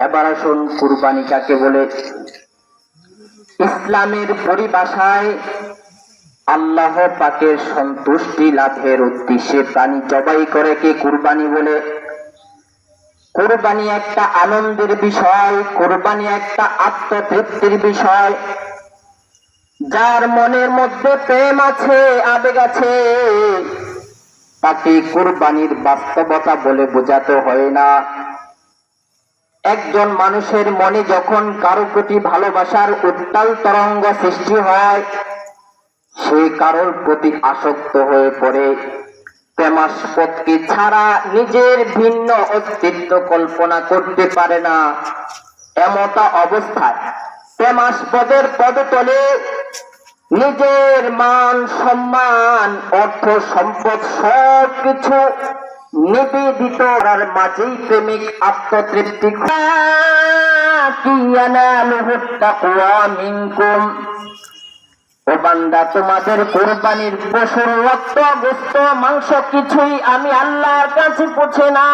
এবার আসুন কুরবানি কাকে বলে? ইসলামের পরিভাষায় আল্লাহ পাকের সন্তুষ্টি লাভের উদ্দেশ্যে প্রাণী জবাই করে কে কুরবানি বলে? কোরবানি একটা আনন্দের বিষয়, কোরবানি একটা আত্মতৃপ্তির বিষয়। যার মনের মধ্যে প্রেম আছে, আবেগ আছে, তাকে কোরবানির বাস্তবতা বলে বোঝাতে হয় না। একজন মানুষের মনে যখন কারও প্রতি ভালোবাসার উত্তাল তরঙ্গ সৃষ্টি হয়, সে কারোর প্রতি আসক্ত হয়ে পড়ে। প্রেমাস্পদকে ছাড়া নিজের ভিন্ন অস্তিত্ব কল্পনা করতে পারে না। এমতা অবস্থায় প্রেমাস্পদের পদতলে নিজের মান, সম্মান, অর্থ, সম্পদ সব কিছু নিবেদিত মাঝেই প্রেমিক আত্মতৃপ্তি বান্দা, তোমাদের কোরবানির পশুর রক্ত, গোস্ত, মাংস কিছুই আমি আল্লাহর কাছে পৌঁছে না।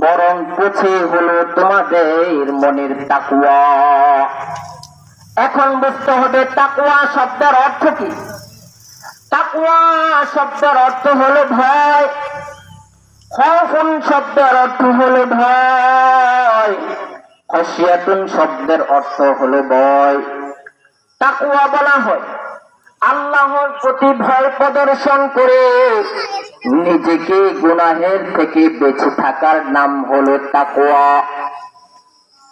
বরং পৌঁছে হলো তোমাদের মনের তাকুয়া। এখন বুঝতে হবে তাকুয়া শব্দের অর্থ কি? তাকুয়া শব্দের অর্থ হলো ভয়। খফুন শব্দের অর্থ হলো ভয়। খসিয়াতুন শব্দের অর্থ হলো ভয়। তাকুয়া বলা হয়, আল্লাহর প্রতি ভয় প্রদর্শন করে নিজেকে গুনাহের থেকে বেঁচে থাকার নাম হলো তাকুয়া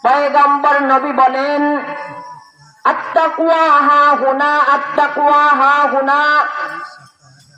পয়গম্বর নবী বলেন আত্তাকুয়া হা হুনা আত্মাকুয়া হা হুনা।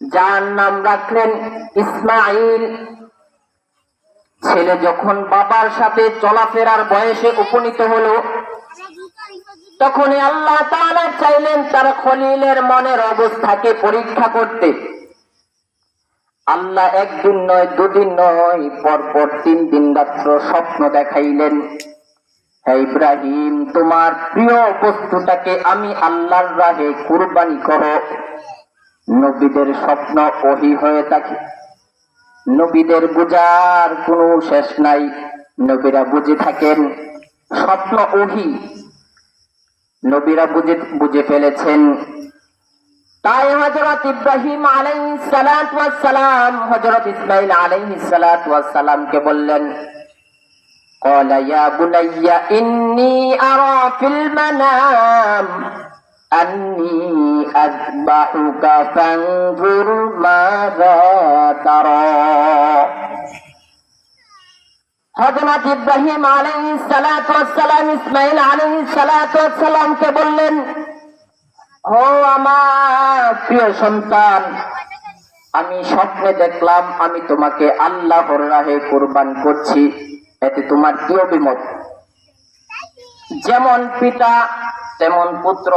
যার নাম রাখলেন ইসমাইল ছেলে যখন বাবার সাথে চলাফেরার বয়সে উপনীত হলো, তখনই আল্লাহ তাআলা চাইলেন তার খলিলের মনের অবস্থাকে পরীক্ষা করতে। আল্লাহ একদিন নয়, দুদিন নয়, পরপর তিন দিন রাত্র স্বপ্ন দেখাইলেন ইব্রাহিম, তোমার প্রিয় বস্তুটাকে আমি আল্লাহর রাহে কুরবানি করো। নবীদের স্বপ্ন ওহি হয়ে থাকে নবীদের বুঝার কোনো শেষ নাই নবীরা বুঝে থাকেন স্বপ্ন ওহি নবীরা বুঝে বুঝে ফেলেছেন তাই হজরত ইব্রাহিম আলাইহিস সালাতু ওয়াস সালাম হজরত ইসমাইল আলাইহিস সালাতু ওয়াস সালামকে বললেন قال يا بني إني أرى في المنام أني أذبحك فانظر ماذا ترى হজরত ইব্রাহিম আলাইহিস সালাতু ওয়াস সালাম ইসমাইল আলাইহিস সালাতু ওয়াস সালামকে বললেন ও আমার প্রিয় সন্তান আমি স্বপ্নে দেখলাম আমি তোমাকে আল্লাহর রাহে কোরবান করছি এতে তোমার কি অভিমত যেমন পিতা তেমন পুত্র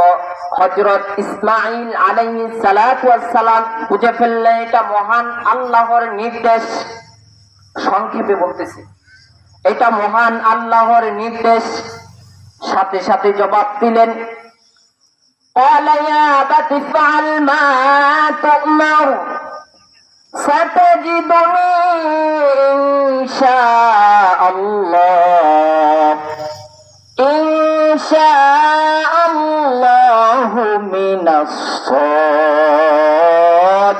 হজরত ইসমাইল আলাইহিস সালাতু ওয়াস সালাম বুঝে ফেললে এটা মহান আল্লাহর নির্দেশ সংক্ষেপে বলতেছি এটা মহান আল্লাহর নির্দেশ সাথে সাথে জবাব দিলেন قال يا أبت افعل ما تؤمر ستجدني إن شاء الله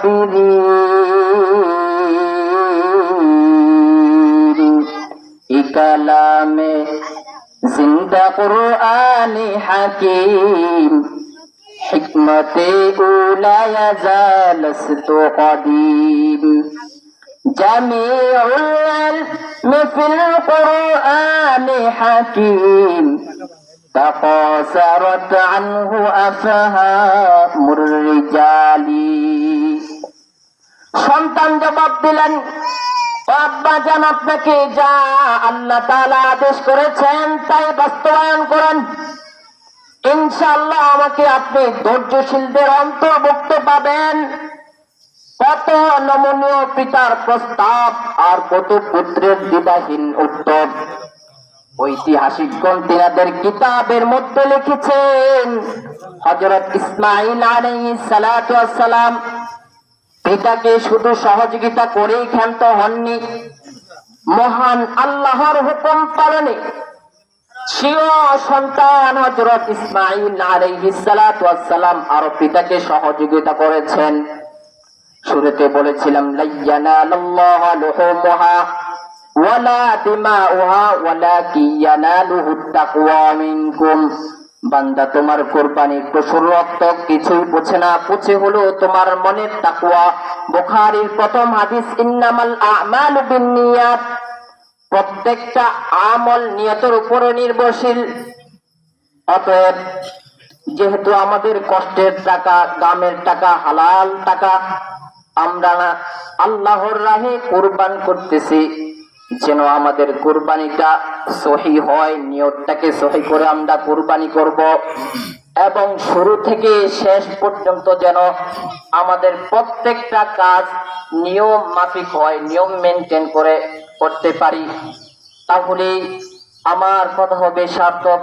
الصابرين كلام زندہ قرآن حکیم حکمت اولا یزال است قدیم جميع العلم في القرآن حكيم تقاصرت عنه أفهام الرجال সন্তান জবাব দিলেন, ও আব্বা জান, আপনাকে যা আল্লাহ তাআলা আদেশ করেছেন তাই বাস্তবায়ন করেন। ইনশাআল্লাহ আমাকে আপনি ধৈর্যশীলদের অন্তর্ভুক্ত পাবেন। কত নমনীয় পিতার প্রস্তাব আর কত পুত্রের দ্বিধাহীন উত্তর। ঐতিহাসিকগণ তিনাদের কিতাবের মধ্যে লিখেছেন হজরত ইসমাইল সালাতু সালাম পিতাকে শুধু সহযোগিতা করেই ক্ষান্ত হননি। মহান আল্লাহর হুকুম পালনে সহযোগিতা করেছেন। শুরুতে বলেছিলাম বান্দা তোমার কোরবানির পশুর রক্ত কিছুই পুছে না। পুছে হলো তোমার মনের তাকওয়া। বুখারীর প্রথম হাদিস, ইন্নামাল আমালু বিন্নিয়াত। প্রত্যেকটা আমল নিয়তের উপরে নির্ভরশীল। অতএব যেহেতু আমাদের কষ্টের টাকা, দামের টাকা, হালাল টাকা, আমরা আল্লাহর রাহে কোরবান করতেছি। যেন আমাদের কোরবানিটা সহি হয়, নিয়তটাকে সহি করে আমরা কোরবানি করব। এবং শুরু থেকে শেষ পর্যন্ত যেন আমাদের প্রত্যেকটা কাজ নিয়ম মাফিক হয়, নিয়ম মেনটেন করে করতে পারি। তাহলে আমার কথা হবে সার্থক।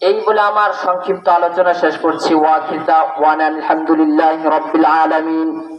এই বলে আমার সংক্ষিপ্ত আলোচনা শেষ করছি। ওয়াকিদা ওয়ান আলহামদুলিল্লাহ রব্বিল আলামিন।